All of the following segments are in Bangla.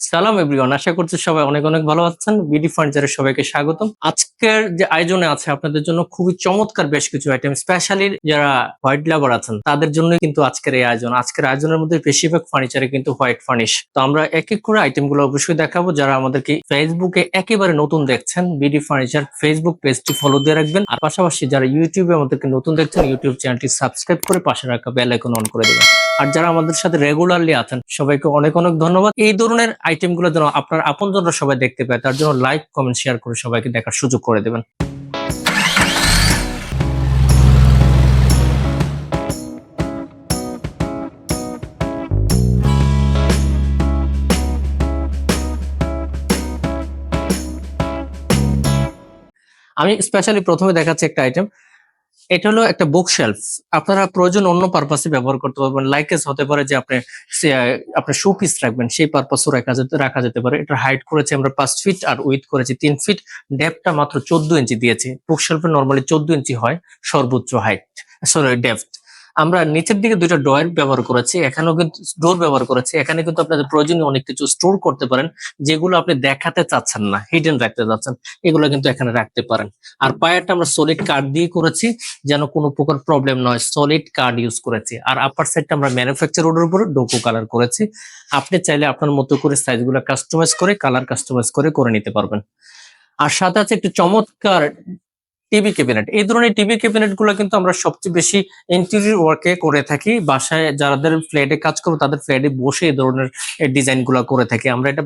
সালাম এভরিওয়ান, আশা করছি সবাই অনেক অনেক ভালো আছেন। বিডি ফার্নিচারের সবাইকে স্বাগতম। আজকের যে আয়োজনে আছে আপনাদের জন্য খুবই চমৎকার বেশ কিছু আইটেম স্পেশালি যারা হোয়াইট লাভার আছেন, তাদের জন্য কিন্তু আজকের এই আয়োজন। আজকের আয়োজনের মধ্যে বেশিরভাগ ফার্নিচারে কিন্তু হোয়াইট ফার্নিশ তো আমরা এক এক করে আইটেমগুলো অবশ্যই দেখাবো। যারা আমাদেরকে ফেসবুকে একেবারে নতুন দেখছেন বিডি ফার্নিচার ফেসবুক পেজটি ফলো দিয়ে রাখবেন। আর পাশাপাশি যারা ইউটিউবে আমাদেরকে নতুন দেখছেন ইউটিউব চ্যানেলটি সাবস্ক্রাইব করে পাশে রাখা বেল আইকন অন করে দেবেন। আর যারা আমাদের সাথে রেগুলারলি আছেন, সবাইকে অনেক অনেক ধন্যবাদ। এই ধরনের আইটেমগুলো যেন আপনার আপনজনরা সবাই দেখতে পায়, তার জন্য লাইক কমেন্ট শেয়ার করে সবাইকে দেখার সুযোগ করে দেবেন। আমি স্পেশালি প্রথমে দেখাচ্ছি একটা আইটেম এটা হলো একটা বুক শেলফ আপনারা প্রয়োজন অন্য পারপাসে ব্যবহার করতে পারবেন। লাইকেস হতে পারে যে আপনি আপনার শো পিস রাখবেন, সেই পারপাসও রাখা যেতে রাখা যেতে পারে। এটা হাইট করেছে আমরা পাঁচ ফিট আর উইথ করেছি তিন ফিট ডেপটা মাত্র চোদ্দ ইঞ্চি দিয়েছে। বুক শেলফে নর্মালি চোদ্দ ইঞ্চি হয় সর্বোচ্চ হাইট সরি ডেপথ আমরা নিচের দিকে দুইটা ড্রয়ার ব্যবহার করেছি, এখানেও কিন্তু ডোর ব্যবহার করেছি, এখানে কিন্তু আপনাদের প্রয়োজনীয় অনেক কিছু স্টোর করতে পারেন, যেগুলো আপনি দেখাতে চাচ্ছেন না হিডেন রাখতে চাচ্ছেন, এগুলো কিন্তু এখানে রাখতে পারেন। আর পায়ারটা আমরা সলিড কাঠ দিয়ে করেছি, যেন কোনো প্রকার প্রবলেম নয় সলিড কার্ড ইউজ করেছি। আর আপার সাইডটা আমরা ম্যানুফ্যাকচার অর্ডার উপরে ডোকো কালার করেছি, আপনি চাইলে আপনার মতো করে সাইজগুলো কাস্টমাইজ করে কালার কাস্টমাইজ করে করে নিতে পারবেন। আর সাথে আছে একটু চমৎকার টিভি ক্যাবিনেট। এই ধরনের টিভি ক্যাবিনেটগুলো কিন্তু আমরা সবচেয়ে বেশি ইন্টেরিয়র ওয়ার্কে করে থাকি। বাসায় যাদের ফ্ল্যাটে কাজ করব, তাদের ফ্ল্যাটে বসে এই ধরনের ডিজাইনগুলো করে থাকি। আমরা এটা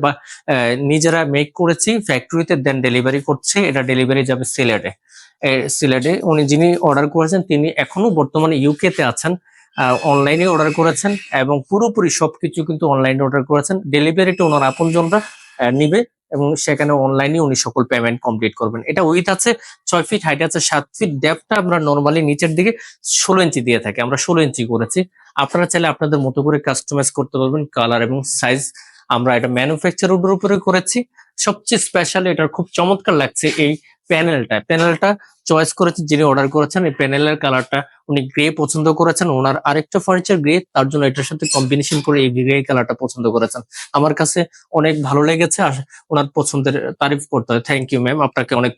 নিজেরা মেক করেছি ফ্যাক্টরিতে দেন ডেলিভারি করছে, এটা ডেলিভারি যাবে সিলেটে। সিলেটে উনি যিনি অর্ডার করেছেন, তিনি এখনও বর্তমানে ইউকে তে আছেন অনলাইনে অর্ডার করেছেন, এবং পুরোপুরি সবকিছু কিন্তু অনলাইনে অর্ডার করেছেন। ডেলিভারিটা ওনার আপনজনরা নিবে। এবং সেখানে অনলাইনে উনি সকল পেমেন্ট কমপ্লিট করবেন। এটা উইথ আছে ছয় ফিট হাইট আছে সাত ফিট ডেপটা আমরা নর্মালি নিচের দিকে ষোলো ইঞ্চি দিয়ে থাকি। আমরা ষোলো ইঞ্চি করেছি। আপনারা চাইলে আপনাদের মতো করে কাস্টমাইজ করতে পারবেন কালার এবং সাইজ আমরা এটা ম্যানুফ্যাকচার উপরে করেছি। সবচেয়ে স্পেশাল এটার খুব চমৎকার লাগছে এই প্যানেলটা প্যানেলটা চয়েস করেছে যিনি অর্ডার করেছেন, এই প্যানেলের কালারটা উনি গ্রে পছন্দ করেছেন, ওনার আরেকটা ফার্নিচার গ্রে তার জন্য এটার সাথে কম্বিনেশন করে এই গ্রে কালারটা পছন্দ করেছেন। আমার কাছে অনেক ভালো লেগেছে, আর ওনার পছন্দের তারিফ করতে হয় থ্যাংক ইউ ম্যাম আপনাকে অনেক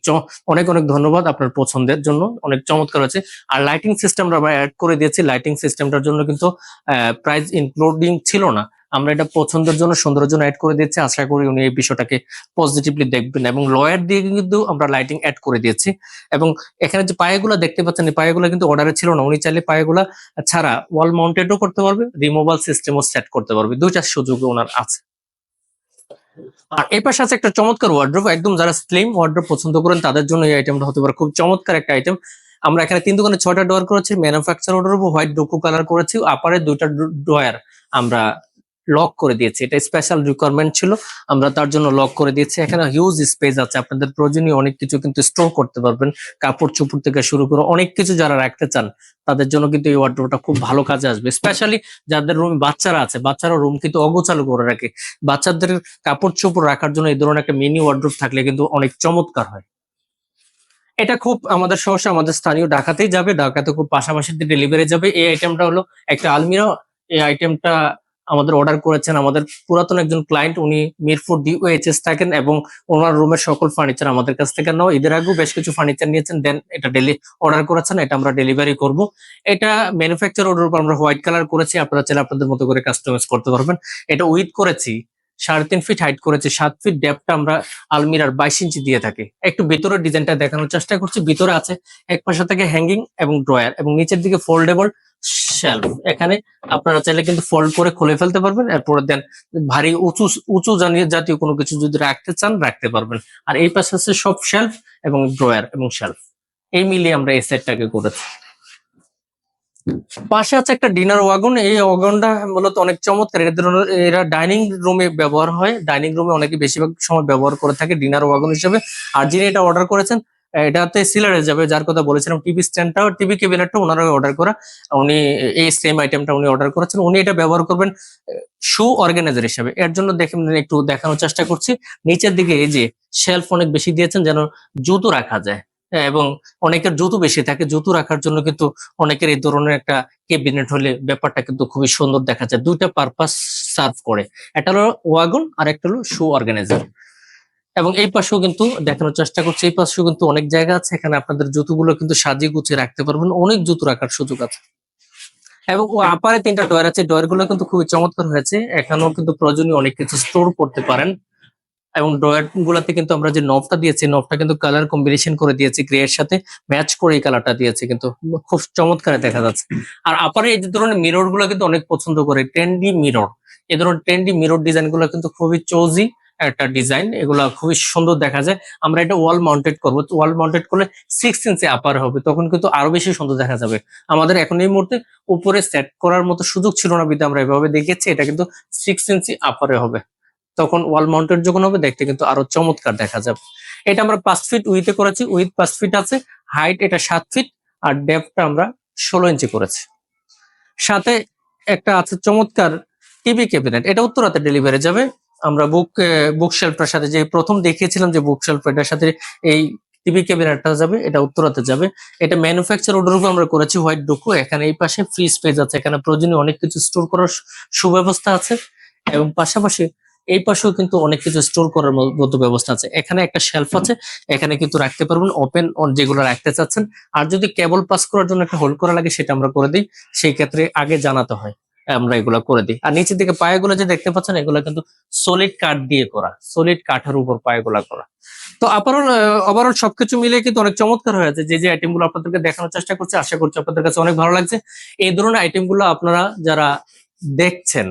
অনেক অনেক ধন্যবাদ আপনার পছন্দের জন্য। অনেক চমৎকার হয়েছে। আর লাইটিং সিস্টেম আমরা অ্যাড করে দিয়েছি। লাইটিং সিস্টেমটার জন্য কিন্তু প্রাইস ইনক্লুডিং ছিল না। আমরা এটা পছন্দের জন্য, সুন্দরের জন্য অ্যাড করে দিয়েছি। আশা করি উনি এই বিষয়টাকে পজিটিভলি দেখবেন এবং লয়ার দিয়ে কিন্তু আমরা লাইটিং অ্যাড করে দিয়েছি। এবং এখানে যে পায়েগুলো দেখতে পাচ্ছেন, এই পায়েগুলো কিন্তু অর্ডারে ছিল না। উনি চাইলে পায়েগুলা ছাড়া ওয়াল মাউন্টেডও করতে পারবে রিমুভাল সিস্টেমও সেট করতে পারবে। দুইটা সুযোগ ওনার আছে। আর এই পাশে আছে একটা চমৎকার ওয়ার্ড্রোপ একদম যারা স্লিম ওয়ার্ড্রোপ পছন্দ করেন, তাদের জন্য এই আইটেমটা হতে পারে। খুব চমৎকার একটা আইটেম আমরা এখানে তিন দোকানে ছয়টা ডোয়ার করেছি manufacture order white duco colour করেছি আপারে দুইটা ডোয়ার আমরা লক করে দিয়েছি। এটা স্পেশাল রিকোয়ারমেন্ট ছিল, আমরা তার জন্য লক করে দিয়েছি। এখানে হিউজ স্পেস আছে, আপনাদের প্রয়োজনীয় অনেক কিছু কিন্তু স্টোর করতে পারবেন। কাপড় চোপড় থেকে শুরু করে অনেক কিছু যারা রাখতে চান, তাদের জন্য কিন্তু এই ওয়ার্ড্রোবটা খুব ভালো কাজে আসবে। স্পেশালি যাদের রুম বাচ্চারা আছে, বাচ্চারা রুম কিন্তু অগোছালো করে রাখে। বাচ্চাদের কাপড় চোপড় রাখার জন্য এই ধরনের একটা মিনি ওয়ার্ড্রোব থাকলে কিন্তু অনেক চমৎকার হয়। এটা খুব আমাদের সমস্যা আমাদের স্থানীয় ঢাকাতেই যাবে ঢাকাতে খুব পাশাপাশি ডেলিভারি যাবে। এই আইটেমটা হলো একটা আলমিরা, এই আইটেমটা আমাদের অর্ডার করেছেন আমাদের পুরাতন একজন ক্লায়েন্ট উনি মিরপুর ডিওএইচএস থাকেন এবং ওনার রুমের সকল ফার্নিচার আমাদের কাছ থেকে নাও এদের আগেও বেশ কিছু ফার্নিচার নিয়েছেন দেন এটা ডেলি অর্ডার করেছেন, এটা আমরা ডেলিভারি করব। এটা ম্যানুফ্যাকচার অর্ডার উপর আমরা হোয়াইট কালার করেছি, আপনারা চাইলে আপনাদের মতো করে কাস্টমাইজ করতে পারবেন। এটা উইথ করেছি, সাড়ে তিন ফিট হাইট করেছি, সাত ফিট ডেপটা আমরা আলমিরার বাইশ ইঞ্চি দিয়ে থাকি। একটু ভিতরের ডিজাইনটা দেখানোর চেষ্টা করছি, ভিতরে আছে এক পাশে থেকে হ্যাঙ্গিং এবং ড্রয়ার এবং নিচের দিকে ফোল্ডেবল শেলফ এখানে আপনারা চাইলে কিন্তু ফোল্ড করে খুলে ফেলতে পারবেন। এরপরে দেন ভারী উঁচু উঁচু জানিয়ে জাতীয় কোনো কিছু যদি রাখতে চান, রাখতে পারবেন। আর এই পাশে আছে সব শেলফ এবং ড্রয়ার এবং শেলফ এই মিলিয়ে আমরা এই সেটটাকে করেছি। পাশে আছে একটা ডিনার ওয়াগন এই ওয়াগনটা মূলত অনেক চমৎকার। এর ডাইনিং রুমে ব্যবহার হয়। ডাইনিং রুমে অনেকে বেশিরভাগ সময় ব্যবহার করে থাকে ডিনার ওয়াগন হিসেবে। আর যিনি এটা অর্ডার করেছেন এটাতে সিলারে যাবে, যার কথা বলেছিলাম টিভি স্ট্যান্ডটাও টিভি কেবিনেটটা ওনারা অর্ডার করা, উনি এই সেম আইটেমটা উনি অর্ডার করেছেন। উনি এটা ব্যবহার করবেন শু অর্গানাইজার হিসেবে। এর জন্য দেখেন একটু দেখানোর চেষ্টা করছি। নিচের দিকে এই যে শেলফ অনেক বেশি দিয়েছেন যেন জুতো রাখা যায়। এবং অনেকের জুতো বেশি থাকে, জুতো রাখার জন্য কিন্তু অনেকের এই ধরনের একটা ক্যাবিনেট হলে ব্যাপারটা কিন্তু খুবই সুন্দর দেখা যায়। দুইটা পারপাস সার্ভ করে। একটা হলো ওয়াগন আর একটা হলো শু অর্গানাইজার এবং এই পাশেও কিন্তু দেখানোর চেষ্টা করছি, এই পাশেও কিন্তু অনেক জায়গা আছে, এখানে আপনাদের জুতোগুলো কিন্তু সাজিয়ে গুছিয়ে রাখতে পারবেন, অনেক জুতো রাখার সুযোগ আছে। এবং ও আপারে তিনটা ডয়ার আছে ডয়ারগুলো কিন্তু খুবই চমৎকার হয়েছে, এখানেও কিন্তু প্রয়োজনীয় অনেক কিছু স্টোর করতে পারেন। এবং ড্রয়ার গুলাতে কিন্তু আমরা যে নবটা দিয়েছি, নবটা কিন্তু কালার কম্বিনেশন করে দিয়েছি গ্রে এর সাথে ম্যাচ করে এই কালারটা দিয়েছি, কিন্তু খুব চমৎকার দেখা যাচ্ছে। আর আপারে এই যে ধরনের মিররগুলো কিন্তু অনেক পছন্দ করে ট্রেন্ডি মিরর এই ধরনের ট্রেন্ডি মিরর ডিজাইনগুলো কিন্তু খুবই চৌজি একটা ডিজাইন, এগুলা খুবই সুন্দর দেখা যায়। আমরা এটা ওয়াল মাউন্টেড করব। ওয়াল মাউন্টেড করলে সিক্স ইঞ্চি আপার হবে, তখন কিন্তু আরও বেশি সুন্দর দেখা যাবে। আমাদের এখন এই মুহূর্তে উপরে সেট করার মতো সুযোগ ছিল না বিধে আমরা এভাবে দেখেছি এটা কিন্তু সিক্স ইঞ্চি আপারে হবে। তখন ওয়াল মাউন্টেড যখন হবে, দেখতে কিন্তু আরও চমৎকার দেখা যাবে। এটা আমরা পাঁচ ফিট উইথে করেছি উইথ পাঁচ ফিট আছে হাইট এটা সাত ফিট আর ডেপটা আমরা ষোলো ইঞ্চি করেছি। সাথে একটা আছে চমৎকার টিভি ক্যাবিনেট এটা উত্তরাতে ডেলিভারি যাবে। আমরা বুক বুক শেলফটার সাথে যে প্রথম দেখিয়েছিলাম যে বুক শেলফ এটার সাথে এই টিভি ক্যাবিনেটটা যাবে, এটা উত্তরাতে যাবে। এটা ম্যানুফ্যাকচার অর্ডার উপর আমরা করেছি হোয়াইট ডুকু এখানে এই পাশে ফ্রি স্পেস আছে। এখানে প্রয়োজনীয় অনেক কিছু স্টোর করার সুব্যবস্থা আছে। এবং পাশাপাশি এই পাশেও কিন্তু অনেক কিছু স্টোর করার মতো ব্যবস্থা আছে। এখানে একটা শেলফ আছে, এখানে কিন্তু রাখতে পারবেন ওপেন যেগুলো রাখতে চাচ্ছেন। আর যদি কেবল পাস করার জন্য একটা হোল্ড করা লাগে, সেটা আমরা করে দিই। সেই ক্ষেত্রে আগে জানাতে হয়। আমরা এগুলো করে দিই। আর নিচের দিকে পায়েগুলো যে দেখতে পাচ্ছেন, এগুলো কিন্তু সলিড কাঠ দিয়ে করা সলিড কাঠের উপর পায়েগুলো করা। তো আপারল ওভারঅল সবকিছু মিলে কিন্তু অনেক চমৎকার হয়েছে। যে যে আইটেমগুলো আপনাদেরকে দেখানোর চেষ্টা করছি, আশা করছি আপনাদের কাছে অনেক ভালো লাগছে। এই ধরনের আইটেমগুলো আপনারা যারা দেখছেন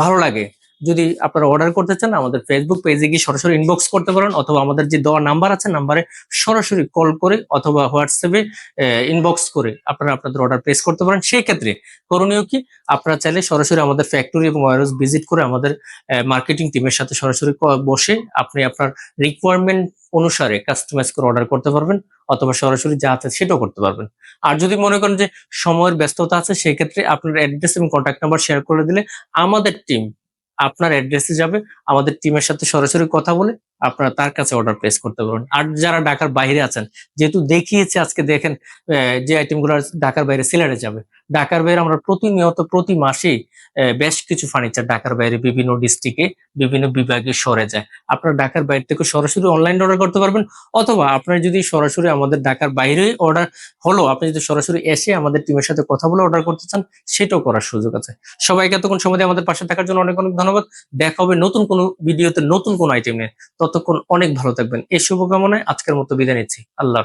ভালো লাগে যদি আপনারা অর্ডার করতে চান, আমাদের ফেসবুক পেজে গিয়ে সরাসরি ইনবক্স করতে পারেন, অথবা আমাদের যে দেওয়া নাম্বার আছে নাম্বারে সরাসরি কল করে অথবা হোয়াটসঅ্যাপে ইনবক্স করে আপনারা আপনাদের অর্ডার প্লেস করতে পারেন। সেই ক্ষেত্রে করণীয় কি? আপনারা চাইলে সরাসরি আমাদের ফ্যাক্টরি এবং ওয়ারহাউস ভিজিট করে আমাদের মার্কেটিং টিমের সাথে সরাসরি বসে আপনি আপনার রিকোয়ারমেন্ট অনুসারে কাস্টমাইজ করে অর্ডার করতে পারবেন, অথবা সরাসরি যা আছে সেটাও করতে পারবেন। আর যদি মনে করেন যে সময়ের ব্যস্ততা আছে, সেই ক্ষেত্রে আপনার অ্যাড্রেস এবং কন্ট্যাক্ট নাম্বার শেয়ার করে দিলে আমাদের টিম আপনার অ্যাড্রেসে যাবে আমাদের টিমের সাথে সরাসরি কথা বলে আপনারা তার কাছে অর্ডার প্লেস করতে পারবেন। আর যারা ঢাকার বাইরে আছেন, যেহেতু দেখিয়েছে আজকে, দেখেন যে আইটেমগুলো ঢাকার বাইরে সিলেটে যাবে। ঢাকার বাইরে আমরা প্রতিনিয়ত, প্রতি মাসেই বেশ কিছু ফার্নিচার ঢাকার বাইরে বিভিন্ন ডিস্ট্রিক্টে বিভিন্ন বিভাগে সরে যায়। আপনারা ঢাকার বাইরে থেকে সরাসরি অনলাইন অর্ডার করতে পারবেন, অথবা আপনারা যদি সরাসরি আমাদের ঢাকার বাইরে অর্ডার হলো, আপনি যদি সরাসরি এসে আমাদের টিমের সাথে কথা বলে অর্ডার করতে চান, সেটাও করার সুযোগ আছে। সবাইকে এতক্ষণ সময় আমাদের পাশে থাকার জন্য অনেক অনেক ধন্যবাদ। দেখা হবে নতুন কোনো ভিডিওতে নতুন কোনো আইটেম নিয়ে। ততক্ষণ অনেক ভালো থাকবেন এই শুভকামনায় আজকের মতো বিদায় নিচ্ছি আল্লাহ।